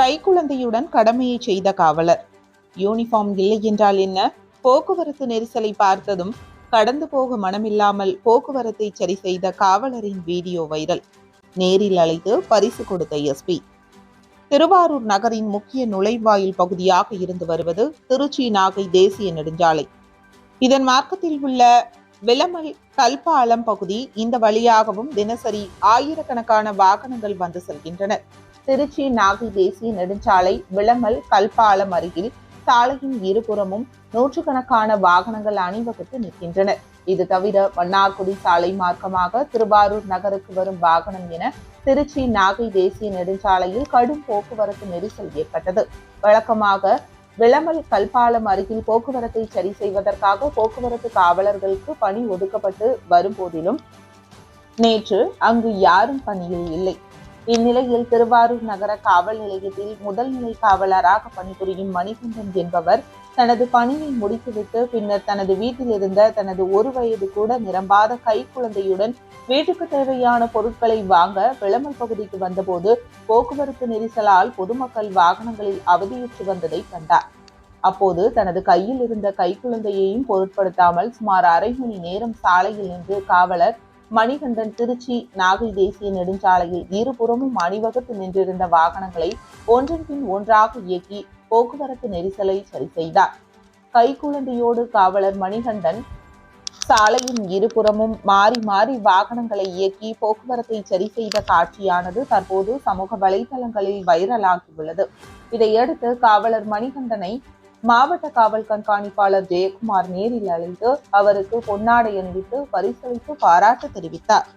கைக்குழந்தையுடன் கடமையை செய்த காவலர். யூனிஃபார்ம் இல்லை என்றால் என்ன? போக்குவரத்து நெரிசலை பார்த்ததும் கடந்து போக மனமில்லாமல் போக்குவரத்தை சரி செய்த காவலரின் வீடியோ வைரல். நேரில் அழைத்து பரிசு கொடுத்த எஸ்பி திருவாரூர் நகரின் முக்கிய நுழைவாயில் பகுதியாக இருந்து வருவது திருச்சி நாகை தேசிய நெடுஞ்சாலை. இதன் மார்க்கத்தில் உள்ள விளமல் கல்பாலம் பகுதி இந்த வழியாகவும் தினசரி ஆயிரக்கணக்கான வாகனங்கள் வந்து செல்கின்றன திருச்சி நாகை தேசிய நெடுஞ்சாலை விளமல் கல்பாலம் அருகில் சாலையின் இருபுறமும் நூற்றுக்கணக்கான வாகனங்கள் அணிவகுத்து நிற்கின்றன. இது தவிர மன்னார்குடி சாலை மார்க்கமாக திருவாரூர் நகருக்கு வரும் வாகனம் என திருச்சி நாகை தேசிய நெடுஞ்சாலையில் கடும் போக்குவரத்து நெரிசல் ஏற்பட்டது. வழக்கமாக விளமல் கல்பாலம் அருகில் போக்குவரத்தை சரி செய்வதற்காக போக்குவரத்து காவலர்களுக்கு பணி ஒதுக்கப்பட்டு வரும் போதிலும் நேற்று அங்கு யாரும் பணியில் இல்லை. இந்நிலையில் திருவாரூர் நகர காவல் நிலையத்தில் முதல் நிலை காவலராக பணிபுரியும் மணிகண்டன் என்பவர் தனது பணியை முடித்துவிட்டு பின்னர் தனது வீட்டில் இருந்த தனது ஒரு வயது கூட நிரம்பாத கைக்குழந்தையுடன் வீட்டுக்கு தேவையான பொருட்களை வாங்க விளமல் பகுதிக்கு வந்தபோது போக்குவரத்து நெரிசலால் பொதுமக்கள் வாகனங்களில் அவதியுற்று வந்ததை கண்டார். அப்போது தனது கையில் இருந்த கைக்குழந்தையையும் பொருட்படுத்தாமல் சுமார் அரை மணி நேரம் சாலையில் நின்று காவலர் மணிகண்டன் திருச்சி நாகை தேசிய நெடுஞ்சாலையில் இருபுறமும் அணிவகுத்து நின்றிருந்த வாகனங்களை ஒன்றின் பின் ஒன்றாக இயக்கி போக்குவரத்து நெரிசலை சரி செய்தார். கைக்குழந்தையோடு காவலர் மணிகண்டன் சாலையின் இருபுறமும் மாறி மாறி வாகனங்களை இயக்கி போக்குவரத்தை சரி செய்த காட்சியானது தற்போது சமூக வலைதளங்களில் வைரலாகியுள்ளது. இதையடுத்து காவலர் மணிகண்டனை மாவட்ட காவல் கண்காணிப்பாளர் ஜெயக்குமார் நேரில் அழைத்து அவருக்கு பொன்னாடை அணிவித்து பரிசளித்து பாராட்டு தெரிவித்தார்.